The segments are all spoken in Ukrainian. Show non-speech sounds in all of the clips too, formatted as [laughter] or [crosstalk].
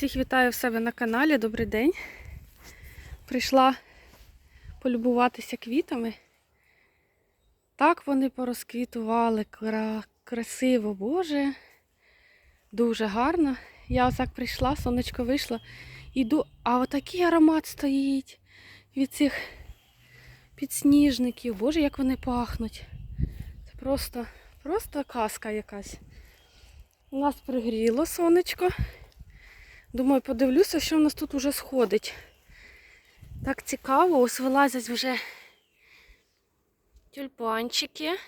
Всіх вітаю в себе на каналі. Добрий день. Прийшла полюбуватися квітами. Так вони порозквітували красиво, Боже. Дуже гарно. Я ось так прийшла, сонечко вийшло. Іду, а отакий аромат стоїть від цих підсніжників. Боже, як вони пахнуть. Це просто, просто казка якась. У нас пригріло сонечко. Думаю, подивлюся, що в нас тут уже сходить. Так цікаво, ось вилазять вже тюльпанчики.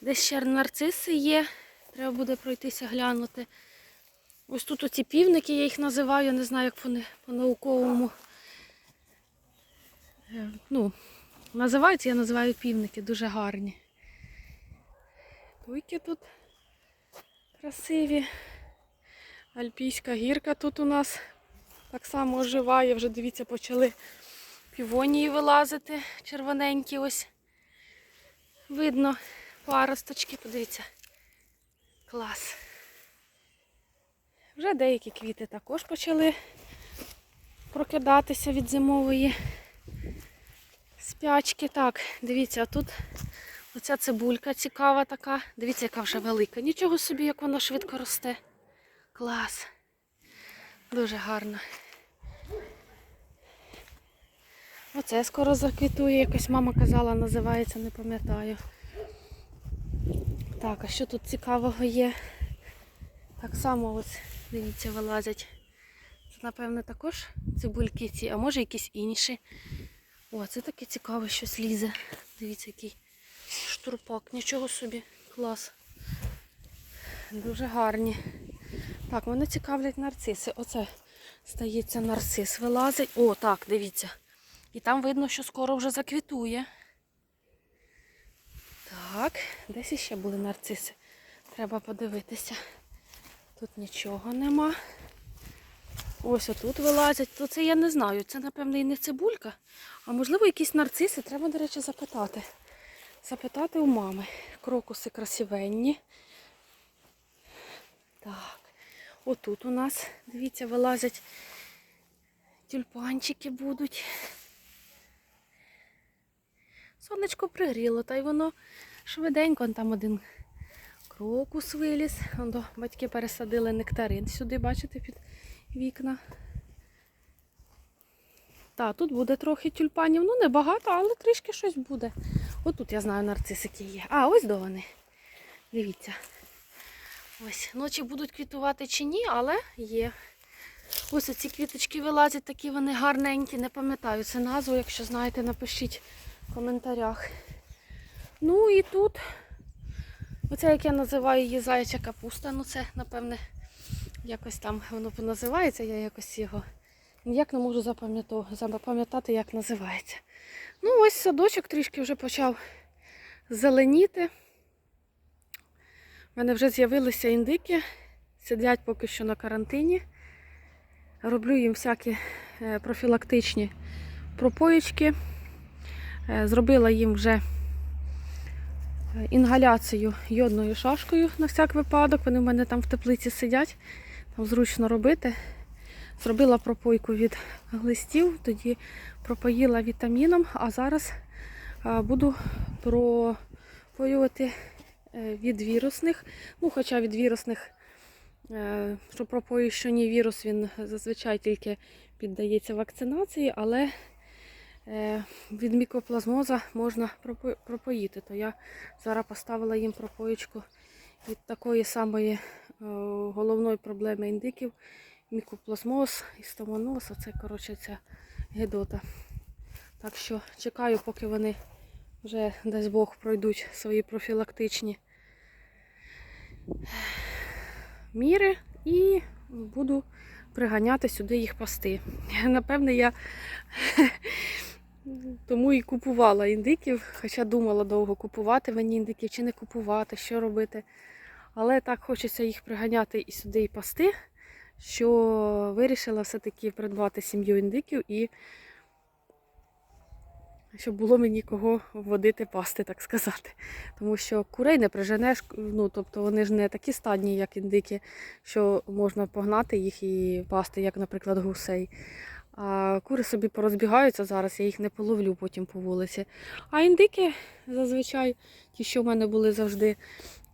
Десь ще нарциси є. Треба буде пройтися глянути. Ось тут оці півники, я їх називаю, не знаю, як вони по-науковому. Е, Ну, називаються, я називаю півники, дуже гарні. Туйки тут красиві. Альпійська гірка тут у нас так само оживає. Вже дивіться, почали півонії вилазити. Червоненькі ось. Видно паросточки, подивіться. Клас. Вже деякі квіти також почали прокидатися від зимової спячки. Так, дивіться, тут оця цибулька цікава така. Дивіться, яка вже велика. Нічого собі, як вона швидко росте. Клас. Дуже гарно. Оце скоро заквітує, якось мама казала, називається, не пам'ятаю. Так, а що тут цікавого є? Так само ось, дивіться, вилазять. Це, напевно, також цибульки ці, а може якісь інші. О, це таке цікаве, щось лізе. Дивіться, який штурпак. Нічого собі. Клас. Дуже гарні. Так, мене цікавлять нарциси. Оце, стається, нарцис вилазить. О, так, дивіться. І там видно, що скоро вже заквітує. Так, десь іще були нарциси. Треба подивитися. Тут нічого нема. Ось отут вилазять. То це я не знаю. Це, напевно, і не цибулька. А можливо, якісь нарциси. Треба, до речі, запитати. Запитати у мами. Крокуси красивенні. Так. Отут у нас, дивіться, вилазять тюльпанчики будуть. Сонечко пригріло, та й воно швиденько. Там один крокус виліз. Он до батьки пересадили нектарин сюди, бачите, під вікна. Так, тут буде трохи тюльпанів. Ну, не багато, але трішки щось буде. Отут я знаю, нарцисики є. А, ось до вони. Дивіться. Ось, ночі будуть квітувати чи ні, але є. Ось оці квіточки вилазять, такі вони гарненькі, не пам'ятаю це назву, якщо знаєте, напишіть в коментарях. Ну і тут, оце як я називаю її заяча капуста, ну це, напевне, якось там воно називається, я якось його ніяк не можу запам'ятати, як називається. Ну, ось садочок трішки вже почав зеленіти. У мене вже з'явилися індики, сидять поки що на карантині. Роблю їм всякі е, профілактичні пропоїчки. Е, Зробила їм вже е, інгаляцію йодною шашкою на всяк випадок. Вони в мене там в теплиці сидять, там зручно робити. Зробила пропойку від глистів, тоді пропоїла вітаміном, а зараз буду пропоювати від вірусних. Ну, хоча від вірусних, е, що пропою, що ні вірус, він зазвичай тільки піддається вакцинації, але е, від мікоплазмоза можна пропоїти. То я зараз поставила їм пропоїчку від такої самої е, головної проблеми індиків. Мікоплазмоз і стомоноз. Оце, коротше, ця гедота. Так що чекаю, поки вони вже, дасть Бог, пройдуть свої профілактичні міри і буду приганяти сюди їх пасти. [laughs] Напевне, я [laughs] тому і купувала індиків, хоча думала довго купувати мені індиків чи не купувати, що робити. Але так хочеться їх приганяти і сюди і пасти, що вирішила все-таки придбати сім'ю індиків і щоб було мені кого водити пасти, так сказати. Тому що курей не приженеш, ну тобто вони ж не такі стадні, як індики, що можна погнати їх і пасти, як, наприклад, гусей. А кури собі порозбігаються зараз, я їх не половлю потім по вулиці. А індики зазвичай, ті, що в мене були завжди,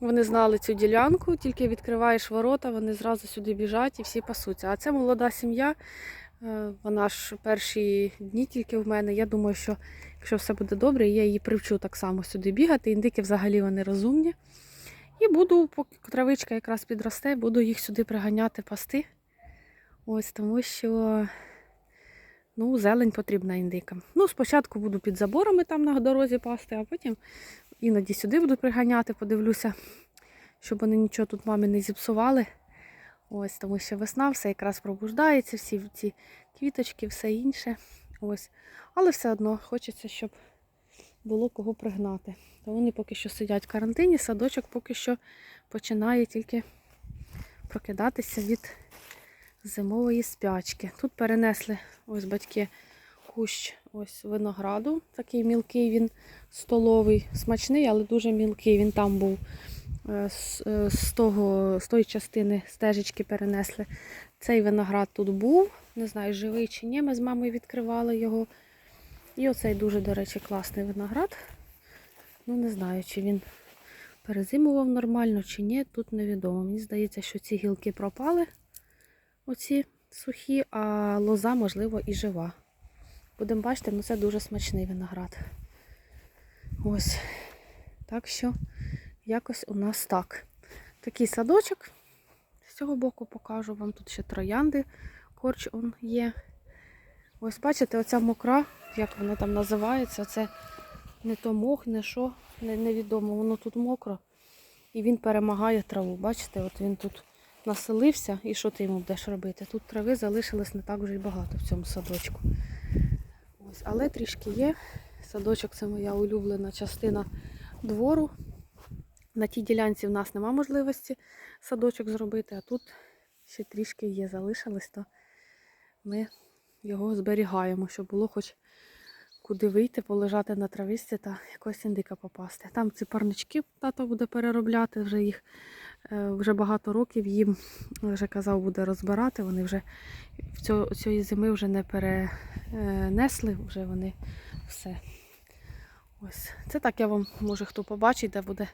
вони знали цю ділянку, тільки відкриваєш ворота, вони зразу сюди біжать і всі пасуться. А це молода сім'я, вона ж перші дні тільки в мене. Я думаю, що якщо все буде добре, я її привчу так само сюди бігати. Індики взагалі вони розумні. І буду, поки травичка якраз підросте, буду їх сюди приганяти пасти. Ось тому що ну, зелень потрібна індикам. Ну, спочатку буду під заборами там на дорозі пасти, а потім іноді сюди буду приганяти, подивлюся, щоб вони нічого тут мамі не зіпсували. Ось, тому що весна все якраз пробуждається, всі ці квіточки, все інше. Ось. Але все одно хочеться, щоб було кого пригнати. То вони поки що сидять в карантині, садочок поки що починає тільки прокидатися від зимової спячки. Тут перенесли ось батьки кущ ось винограду. Такий мілкий він столовий, смачний, але дуже мілкий. Він там був з, е, того, з тої частини стежечки перенесли. Цей виноград тут був. Не знаю, живий чи ні. Ми з мамою відкривали його. І оцей дуже, до речі, класний виноград. Ну, не знаю, чи він перезимував нормально, чи ні, тут невідомо. Мені здається, що ці гілки пропали, оці сухі, а лоза, можливо, і жива. Будемо бачити, ну це дуже смачний виноград. Ось. Так що, якось у нас так. Такий садочок. З цього боку покажу вам. Тут ще троянди, корч он є. Ось бачите, оця мокра, як вона там називається, це не то мох, не що, не, невідомо. Воно тут мокро. І він перемагає траву. Бачите, от він тут населився і що ти йому будеш робити? Тут трави залишилось не так вже й багато в цьому садочку. Ось, але трішки є. Садочок це моя улюблена частина двору. На тій ділянці в нас нема можливості садочок зробити, а тут ще трішки є, залишилось, то ми його зберігаємо, щоб було хоч куди вийти, полежати на травісті та якось індика попасти. Там ці парнички тато буде переробляти, вже їх е, вже багато років їм вже казав, буде розбирати. Вони вже цієї зими вже не перенесли, вже вони все. Ось. Це так я вам, може хто побачить, де буде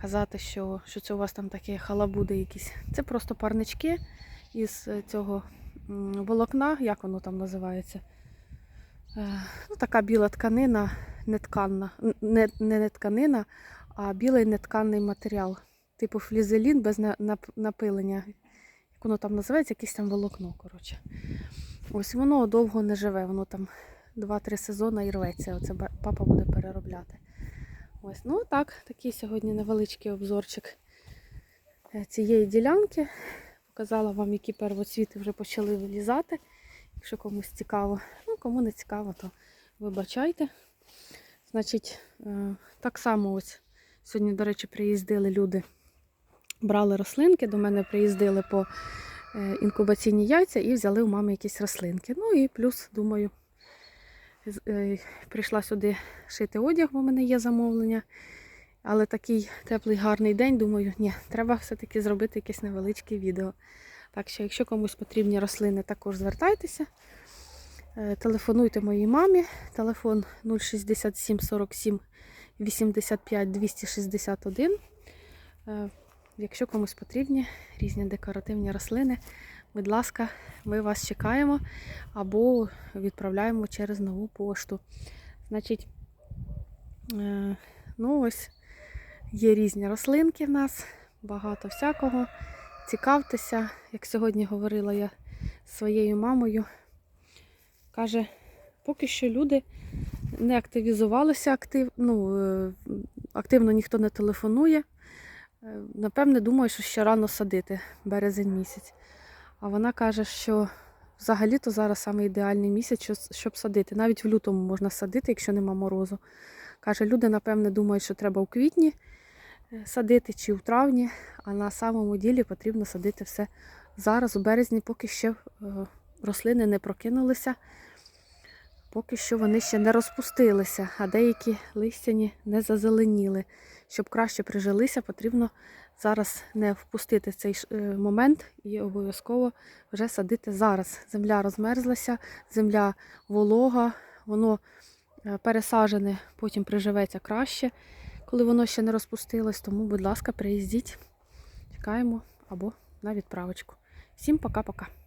казати, що, що це у вас там такі халабуди якісь. Це просто парнички із е, цього волокна, як воно там називається. Е, Ну, така біла тканина, не тканна, не, не, не тканина, а білий нетканний матеріал. Типу флізелін без напилення. Як воно там називається, якесь там волокно. коротше. Ось воно довго не живе, воно там 2-3 сезони і рветься. Оце папа буде переробляти. Ось, ну так, такий сьогодні невеличкий обзорчик е, цієї ділянки. Показала вам, які первоцвіти вже почали вилізати. Якщо комусь цікаво. Ну, кому не цікаво, то вибачайте. Значить, е, так само ось сьогодні, до речі, приїздили люди, брали рослинки. До мене приїздили по е, інкубаційні яйця і взяли у мами якісь рослинки. Ну і плюс, думаю, прийшла сюди шити одяг, бо в мене є замовлення. Але такий теплий гарний день, думаю, ні, треба все-таки зробити якесь невеличке відео. Так що, якщо комусь потрібні рослини, також звертайтеся. Е, Телефонуйте моїй мамі. Телефон 067 47 85 261. Е, Якщо комусь потрібні різні декоративні рослини, будь ласка, ми вас чекаємо або відправляємо через нову пошту. Значить, е, ну ось є різні рослинки в нас, багато всякого. Цікавтеся, як сьогодні говорила я своєю мамою. Каже, поки що люди не активізувалися актив, ну, е, активно ніхто не телефонує. Е, Напевне, думаю, що ще рано садити березень місяць. А вона каже, що взагалі-то зараз саме ідеальний місяць, щоб садити. Навіть в лютому можна садити, якщо нема морозу. Каже, люди, напевне, думають, що треба у квітні е, садити чи в травні, а на самому ділі потрібно садити все зараз, у березні, поки ще е, рослини не прокинулися. Поки що вони ще не розпустилися, а деякі листяні не зазеленіли. Щоб краще прижилися, потрібно зараз не впустити цей е, момент і обов'язково вже садити зараз. Земля розмерзлася, земля волога, воно е, пересаджене, потім приживеться краще, коли воно ще не розпустилось. Тому, будь ласка, приїздіть, чекаємо або на відправочку. Всім пока-пока.